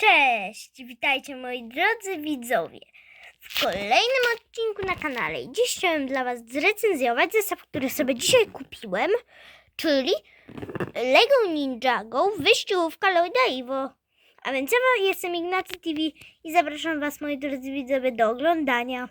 Cześć, witajcie moi drodzy widzowie w kolejnym odcinku na kanale. I Dziś chciałem dla Was zrecenzjować zestaw, który sobie dzisiaj kupiłem, czyli Lego Ninjago wyścigówka Lloyda Iwo. A więc ja jestem Ignacy TV i zapraszam Was moi drodzy widzowie do oglądania.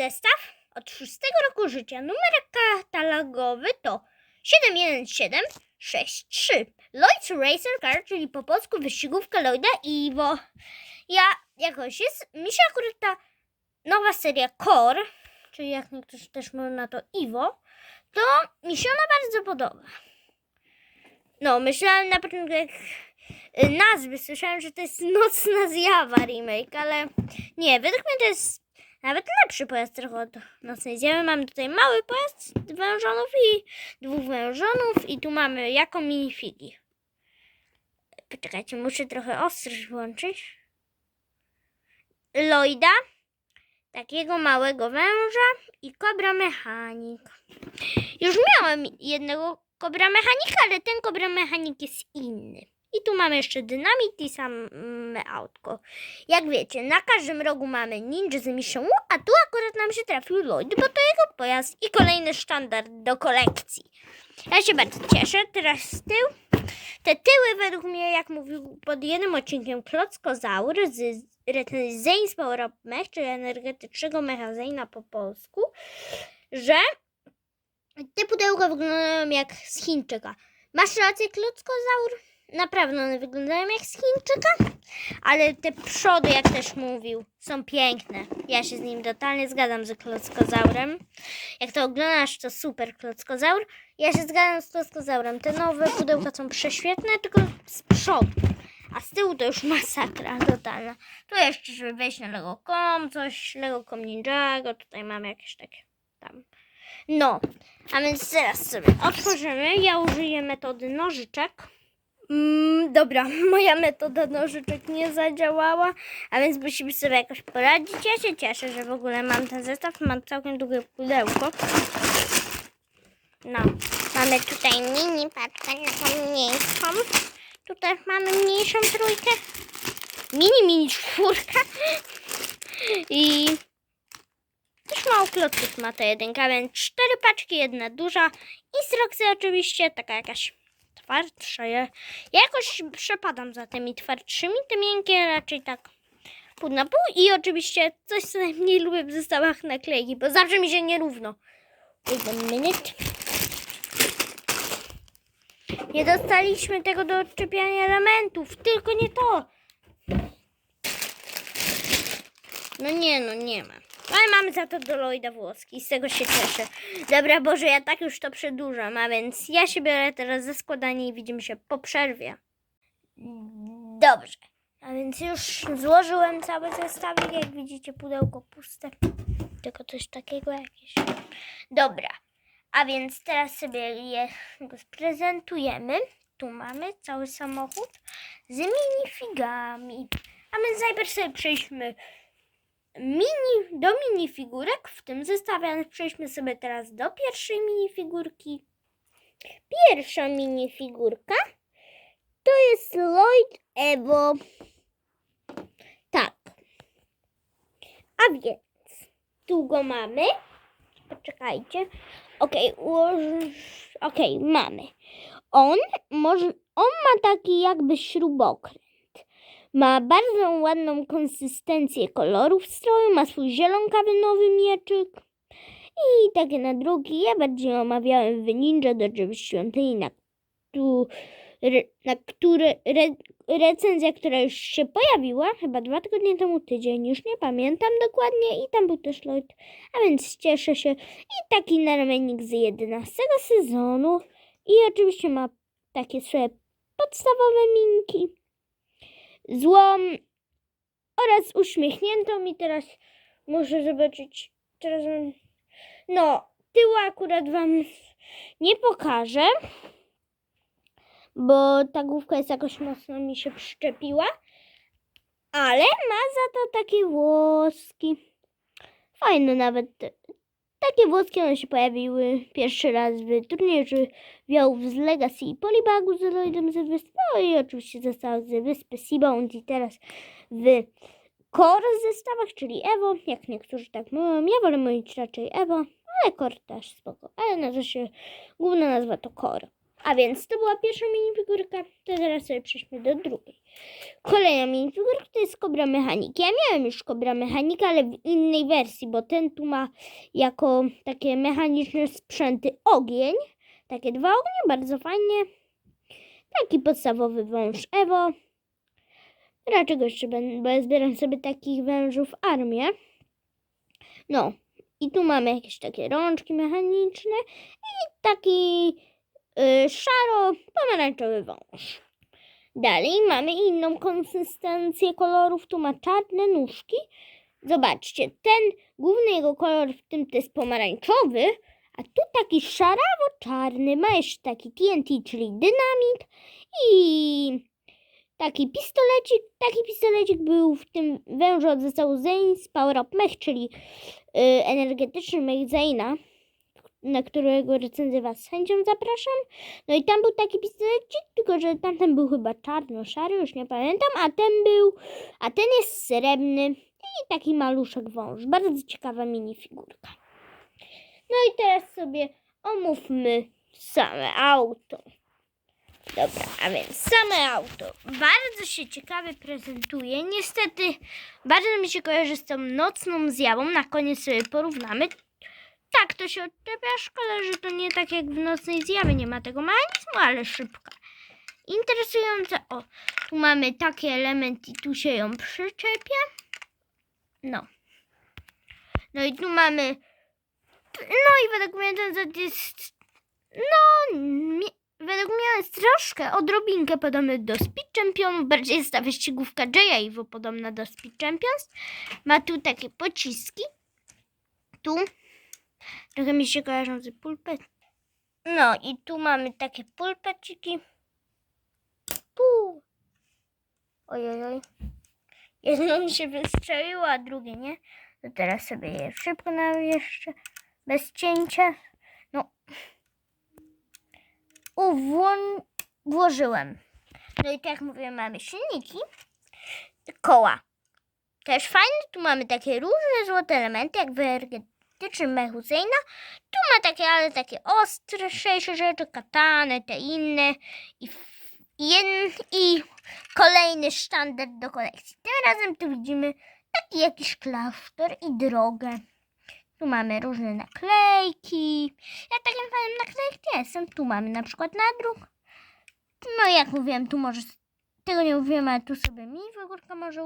Zestaw od szóstego roku życia. Numer katalogowy to 71763. Lloyd's Racer Car, czyli po polsku wyścigówka Lloyda Iwo. Ja jakoś jest. Mi się akurat ta nowa seria Core, czyli jak niektórzy też mówią na to Iwo, to mi się ona bardzo podoba. No, myślałem na początku, jak y, nazwy słyszałem, że to jest Nocna Zjawa remake, ale nie, według mnie to jest nawet lepszy pojazd trochę od Nocnej Zjawy. Mamy tutaj mały pojazd wężonów i dwóch wężonów i tu mamy jako minifigi. Poczekajcie, muszę trochę ostrość włączyć. Lloyda, takiego małego węża i kobra mechanik. Już miałem jednego kobra mechanika, ale ten kobra mechanik jest inny. I tu mamy jeszcze dynamit i same autko. Jak wiecie, na każdym rogu mamy ninja z misją, a tu akurat nam się trafił Lloyd, bo to jego pojazd i kolejny sztandar do kolekcji. Ja się bardzo cieszę. Teraz z tył. Te tyły według mnie, jak mówił pod jednym odcinkiem Klockozaur z recenzji Up Mech, czyli energetycznego mechazejna po polsku, że te pudełka wyglądają jak z Chińczyka. Masz rację, Klockozaur? Naprawdę one wyglądają jak z Chińczyka, ale te przody, jak też mówił, są piękne. Ja się z nim totalnie zgadzam z Klockozaurem. Jak to oglądasz, to super Klockozaur. Ja się zgadzam z Klockozaurem. Te nowe pudełka są prześwietne, tylko z przodu. A z tyłu to już masakra totalna. Tu jeszcze, żeby wejść na Lego.com, coś, Lego.com Ninjago, tutaj mamy jakieś takie tam. No, a więc teraz sobie otworzymy. Ja użyję metody nożyczek. Mm, dobra, moja metoda nożyczek nie zadziałała, a więc musimy sobie jakoś poradzić. Ja się cieszę, że w ogóle mam ten zestaw. Mam całkiem długie pudełko. No, mamy tutaj mini paczkę, taką mniejszą. Tutaj mamy mniejszą trójkę. Mini, mini czwórka. I też mało klocków ma ta jedynka, więc cztery paczki, jedna duża. Instrukcja oczywiście, taka jakaś twardsza. Ja, ja jakoś przepadam za tymi twardszymi, te miękkie raczej tak pół na pół. I oczywiście coś, co najmniej lubię w zestawach naklejki, bo zawsze mi się nierówno. A minute. Nie dostaliśmy tego do odczepiania elementów, tylko nie to. No nie, no nie ma. Ale mamy za to do Lloyda włoski, z tego się cieszę. Dobra, Boże, ja tak już to przedłużam, a więc ja się biorę teraz za składanie i widzimy się po przerwie. Dobrze. A więc już złożyłem cały zestawik, jak widzicie pudełko puste. Tylko coś takiego jakieś. Dobra. A więc teraz sobie je go sprezentujemy. Tu mamy cały samochód z minifigami. A więc najpierw sobie przejdźmy mini, do minifigurek w tym zestawie. Przejdźmy sobie teraz do pierwszej minifigurki. Pierwsza minifigurka to jest Lloyd Evo. Tak. A więc tu go mamy. Poczekajcie. Okej, ułoż... Okej, mamy. On może, on ma taki jakby śrubokręt. Ma bardzo ładną konsystencję kolorów stroju, ma swój zielonkawy nowy mieczyk. I takie na drugi. Ja bardziej omawiałem w Ninja do Drzew Świątyni, na, re, na który re, recenzja, która już się pojawiła, chyba dwa tygodnie temu, tydzień, już nie pamiętam dokładnie. I tam był też Lloyd, a więc cieszę się. I taki narmenik z 11 sezonu. I oczywiście ma takie swoje podstawowe minki. Złą oraz uśmiechniętą. I teraz muszę zobaczyć. Teraz. No, tyłu akurat wam nie pokażę. bo ta główka jest jakoś mocno mi się przyczepiła. Ale ma za to takie włoski. Fajne nawet. Takie włoski one się pojawiły pierwszy raz w turnieju Wiałów z Legacy i Polibagu z Lloydem ze wyspy. No i oczywiście został ze wyspy Seabound i teraz w Core zestawach, czyli Evo. Jak niektórzy tak mówią, ja wolę mówić raczej Evo, ale Core też spoko. Ale nazywa się, główna nazwa to Core. A więc to była pierwsza minifigurka, to teraz sobie przejdźmy do drugiej. Kolejna minifigurka to jest Kobra Mechanik. Ja miałem już Kobra Mechanika, ale w innej wersji, bo ten tu ma jako takie mechaniczne sprzęty ogień. Takie dwa ognie, bardzo fajnie. Taki podstawowy wąż Evo. Raczej go jeszcze będę, bo ja zbieram sobie takich wężów armię. No, i tu mamy jakieś takie rączki mechaniczne i taki szaro-pomarańczowy wąż. Dalej mamy inną konsystencję kolorów. Tu ma czarne nóżki. Zobaczcie, ten główny jego kolor w tym to jest pomarańczowy, a tu taki szarawo-czarny. Ma jeszcze taki TNT, czyli dynamit i taki pistolecik. Taki pistolecik był w tym wężu od zestawu Zane z Power Up Mech, czyli y, energetyczny mech Zane'a, na którego recenzję Was z chęcią zapraszam. No i tam był taki pistolecik, tylko że tamten był chyba czarno-szary, już nie pamiętam, a ten był, a ten jest srebrny i taki maluszek wąż. Bardzo ciekawa minifigurka. No i teraz sobie omówmy same auto. Dobra, a więc same auto bardzo się ciekawie prezentuje. Niestety bardzo mi się kojarzy z tą nocną zjawą. Na koniec sobie porównamy. Tak, to się odczepia. Szkoda, że to nie tak jak w nocnej zjawie. Nie ma tego mechanizmu, ale szybka. Interesujące. O, tu mamy taki element i tu się ją przyczepia. No. No i tu mamy. No i według mnie ten jest. No, mi, według mnie jest troszkę odrobinkę podobny do Speed Championów. Bardziej jest ta wyścigówka Iwo podobna do Speed Champions. Ma tu takie pociski. Tu. Trochę mi się kojarzą z pulpet. No i tu mamy takie pulpeciki. Tu. Ojojoj. Jedno mi się wystrzeliło, a drugie nie. To teraz sobie je szybko nawieszczę. Bez cięcia. No. Uwłon... Włożyłem. No i tak jak mówiłem, mamy silniki. Koła. Też fajne. Tu mamy takie różne złote elementy, jak w mechu Zeyna. Tu ma takie, ale takie ostrzejsze rzeczy, katany, te inne. I, jen, I kolejny sztandar do kolekcji. Tym razem tu widzimy taki jakiś klasztor i drogę. Tu mamy różne naklejki. Ja takim fanem naklejek nie jestem. Tu mamy na przykład nadruk. No jak mówiłem, tu może... Tego nie mówiłem, ale tu sobie mi figurka może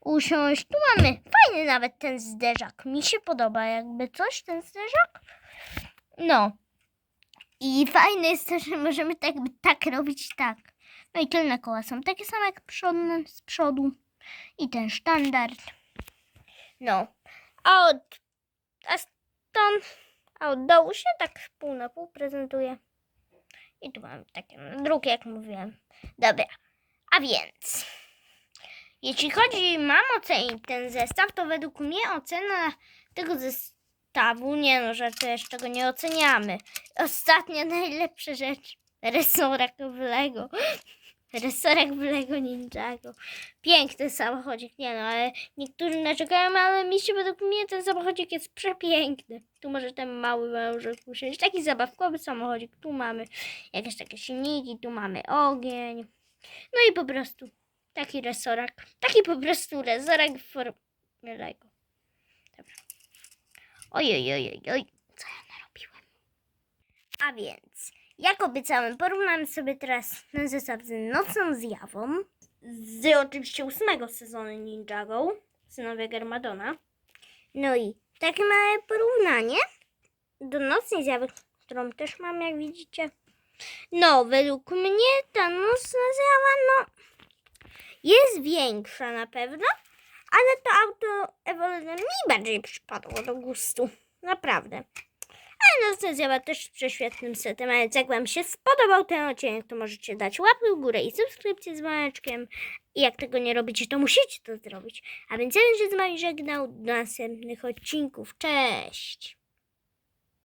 usiąść. Tu mamy fajny nawet ten zderzak. Mi się podoba jakby coś, ten zderzak. No. I fajne jest to, że możemy tak, tak robić tak. No i tylne koła są takie same jak przodne, z przodu. I ten standard. No. A od a stąd, a od dołu się tak pół na pół prezentuje. I tu mam takie drugie, jak mówiłem. Dobra, a więc, jeśli chodzi, mam ocenić ten zestaw, to według mnie ocena tego zestawu, nie no, że to jeszcze go nie oceniamy. Ostatnia najlepsza rzecz, resorek w Lego. Resorek w Lego Ninjago. Piękny samochodzik, nie no, ale niektórzy narzekają, ale mi się według mnie ten samochodzik jest przepiękny. Tu może ten mały wężyk usiąść. Taki zabawkowy samochodzik. Tu mamy jakieś takie silniki, tu mamy ogień. No i po prostu taki resorek. Taki po prostu resorek w formie Lego. Dobra. Ojej, ojej, oj. Co ja narobiłem? A więc, jak obiecałem, porównamy sobie teraz ten zestaw z Nocną Zjawą. Z oczywiście ósmego sezonu Ninjago. Synowie Germadona. No i takie małe porównanie do Nocnej Zjawy, którą też mam, jak widzicie. No, według mnie ta Nocna Zjawa, no, jest większa na pewno, ale to auto ewolucyjne mi bardziej przypadło do gustu. Naprawdę. A Anastazja była też prześwietnym setem, więc jak Wam się spodobał ten odcinek, to możecie dać łapkę w górę i subskrypcję z dzwoneczkiem. I jak tego nie robicie, to musicie to zrobić. A więc ja się z Wami żegnał do następnych odcinków. Cześć!